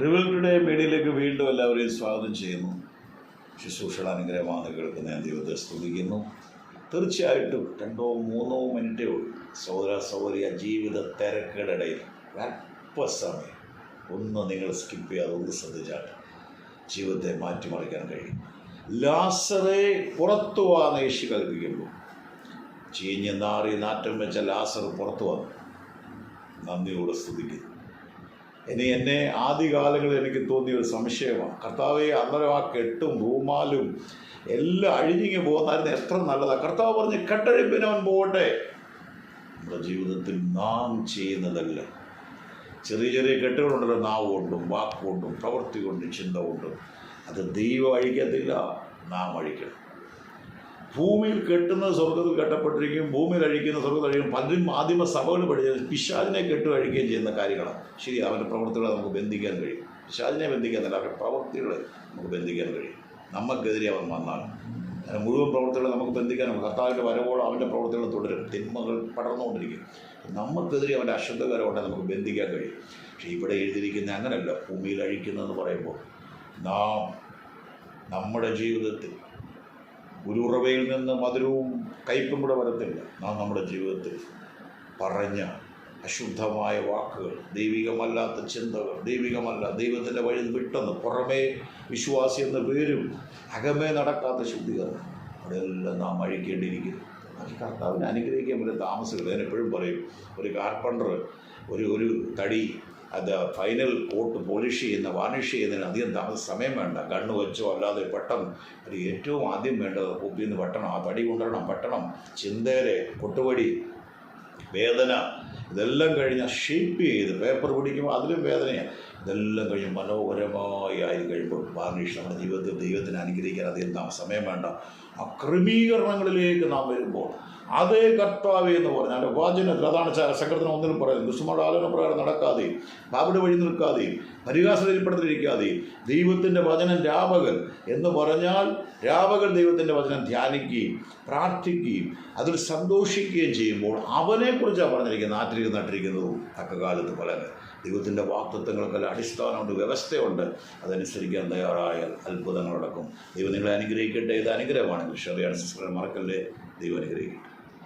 റിവൽയുടെ മീഡിയയിലേക്ക് വീണ്ടും എല്ലാവരെയും സ്വാഗതം ചെയ്യുന്നു. ശുശ്രൂഷയുടെ അനുഗ്രഹമാണ് കേൾക്കുന്ന ഞാൻ ദൈവത്തെ സ്തുതിക്കുന്നു. തീർച്ചയായിട്ടും രണ്ടോ മൂന്നോ മിനിറ്റേ ഉള്ളൂ. സൗര സൗകര്യ ജീവിത തിരക്കിടയിൽ അല്പസമയം ഒന്ന് നിങ്ങൾ സ്കിപ്പ് ചെയ്യാതെ ഒന്ന് ശ്രദ്ധിച്ചാൽ ജീവിതത്തെ മാറ്റിമറിക്കാൻ കഴിയും. ലാസറെ പുറത്തു വന്ന യേശു കൽപ്പിക്കുമ്പോൾ. ചീഞ്ഞ് നാറി നാറ്റം വെച്ച ലാസർ പുറത്തു വന്നു. നന്ദിയോടെ സ്തുതിക്കുന്നു. ഇനി എന്നെ ആദ്യകാലങ്ങളിൽ എനിക്ക് തോന്നിയ ഒരു സംശയമാണ്. കർത്താവെ അന്നേരം ആ കെട്ടും റൂമാലും എല്ലാം അഴിഞ്ഞിങ്ങി പോകുന്നായിരുന്നു എത്ര നല്ലതാണ് കർത്താവ് പറഞ്ഞ് കെട്ടഴിപ്പിനവൻ പോകട്ടെ. നമ്മുടെ ജീവിതത്തിൽ നാം ചെയ്യുന്നതല്ല ചെറിയ ചെറിയ കെട്ടുകളുണ്ടല്ലോ. നാവ് കൊണ്ടും വാക്കുകൊണ്ടും പ്രവൃത്തി കൊണ്ടും ചിന്ത കൊണ്ടും അത് ദൈവം അഴിക്കത്തില്ല നാം അഴിക്കണം. ഭൂമിയിൽ കെട്ടുന്നത് സ്വർഗത്തിൽ കെട്ടപ്പെട്ടിരിക്കും ഭൂമിയിൽ അഴിക്കുന്ന സ്വർഗത്തിൽ അഴിക്കും പലരും ആദിമ സഭകൾ പഠിച്ചത് പിശാദിനെ കെട്ടു അഴിക്കുകയും ചെയ്യുന്ന കാര്യങ്ങളാണ്. ശരി അവന്റെ പ്രവൃത്തികളെ നമുക്ക് ബന്ധിക്കാൻ കഴിയും. പിശാദിനെ ബന്ധിക്കാന്നില്ല അവരുടെ പ്രവൃത്തികളെ നമുക്ക് ബന്ധിക്കാൻ കഴിയും. നമുക്കെതിരെ അവൻ വന്നാൽ മുഴുവൻ പ്രവൃത്തികളെ നമുക്ക് ബന്ധിക്കാൻ കർത്താവിന്റെ വരവോളം അവന്റെ പ്രവൃത്തികൾ തുടരും. തിന്മകൾ പടർന്നുകൊണ്ടിരിക്കും. നമുക്കെതിരെ അവന്റെ അശുദ്ധകരമുണ്ടെ നമുക്ക് ബന്ധിക്കാൻ കഴിയും. പക്ഷേ ഇവിടെ എഴുതിയിരിക്കുന്ന അങ്ങനെയല്ല ഭൂമിയിൽ അഴിക്കുന്നതെന്ന് പറയുമ്പോൾ നാം നമ്മുടെ ജീവിതത്തിൽ ഒരു ഉറവയിൽ നിന്ന് മധുരവും കയ്പും കൂടെ വരത്തില്ല. നാം നമ്മുടെ ജീവിതത്തിൽ പറഞ്ഞ അശുദ്ധമായ വാക്കുകൾ ദൈവികമല്ലാത്ത ചിന്തകൾ ദൈവികമല്ല ദൈവത്തിന്റെ വഴി വിട്ടെന്ന് പുറമേ വിശ്വാസി എന്ന പേരും അകമേ നടക്കാത്ത ശുദ്ധീകരണം. അവിടെയെല്ലാം നാം അഴിക്കേണ്ടിയിരിക്കുന്നു. അത് കർത്താവിനെ അനുഗ്രഹിക്കാൻ പറ്റും താമസിക്കുന്നത് ഞാൻ എപ്പോഴും പറയും ഒരു കാർപ്പണ്ടർ ഒരു ഒരു തടി അത് ഫൈനൽ കോട്ട് പോളിഷ് ചെയ്യുന്ന വാണിഷ് ചെയ്യുന്നതിന് അധികം താമസ സമയം വേണ്ട. കണ്ണ് വെച്ചോ അല്ലാതെ പെട്ടെന്ന് ഒരു ഏറ്റവും ആദ്യം വേണ്ടത് കുപ്പിയിൽ നിന്ന് പെട്ടണം. ആ തടി കൊണ്ടുവരണം പെട്ടണം. ചിന്തയിലെ കൊട്ടുപടി വേദന ഇതെല്ലാം കഴിഞ്ഞാൽ ഷേപ്പ് ചെയ്ത് പേപ്പർ പിടിക്കുമ്പോൾ അതിലും വേദനയാണ് ഇതെല്ലാം കഴിഞ്ഞ് മനോഹരമായി ആയി കഴിയുമ്പോൾ വാർണിഷ് നമ്മുടെ ജീവിതത്തിൽ ദൈവത്തിന് അനുഗ്രഹിക്കാൻ അധികം നാം സമയം വേണ്ട. ആ ക്രമീകരണങ്ങളിലേക്ക് നാം വരുമ്പോൾ അതേ കർത്താവേ എന്ന് പറഞ്ഞാൽ വാചനത്തിൽ അതാണ് ച- ഒന്നിനും പറയുന്നത്. ദുഷ്ടങ്ങളുടെ ആലോചന പ്രകാരം നടക്കാതെയും ബാബിയുടെ വഴി നിൽക്കാതെയും പരിഹാസത്തിൽപ്പെടുത്തിയിരിക്കാതെയും ദൈവത്തിന്റെ വചനം രാപകൽ എന്ന് പറഞ്ഞാൽ രാപകൽ ദൈവത്തിന്റെ വചനം ധ്യാനിക്കുകയും പ്രാർത്ഥിക്കുകയും അതിൽ സന്തോഷിക്കുകയും ചെയ്യുമ്പോൾ അവനെക്കുറിച്ചാണ് പറഞ്ഞിരിക്കുന്നത് ആറ്റിരിക്കുന്ന നട്ടിരിക്കുന്നതും തക്ക കാലത്ത് ഫലങ്ങൾ ദൈവത്തിന്റെ വാക്തത്വങ്ങൾക്കെല്ലാം അടിസ്ഥാനമുണ്ട് വ്യവസ്ഥയുണ്ട്. അതനുസരിക്കാൻ തയ്യാറായാൽ അത്ഭുതങ്ങൾ നടക്കും ദൈവം നിങ്ങളെ അനുഗ്രഹിക്കട്ടെ ഇത് അനുഗ്രഹമാണെങ്കിൽ ഷെറിയാണ് സിസ്റ്റർ മറക്കല്ലേ? ദൈവം അനുഗ്രഹിക്കട്ടെ.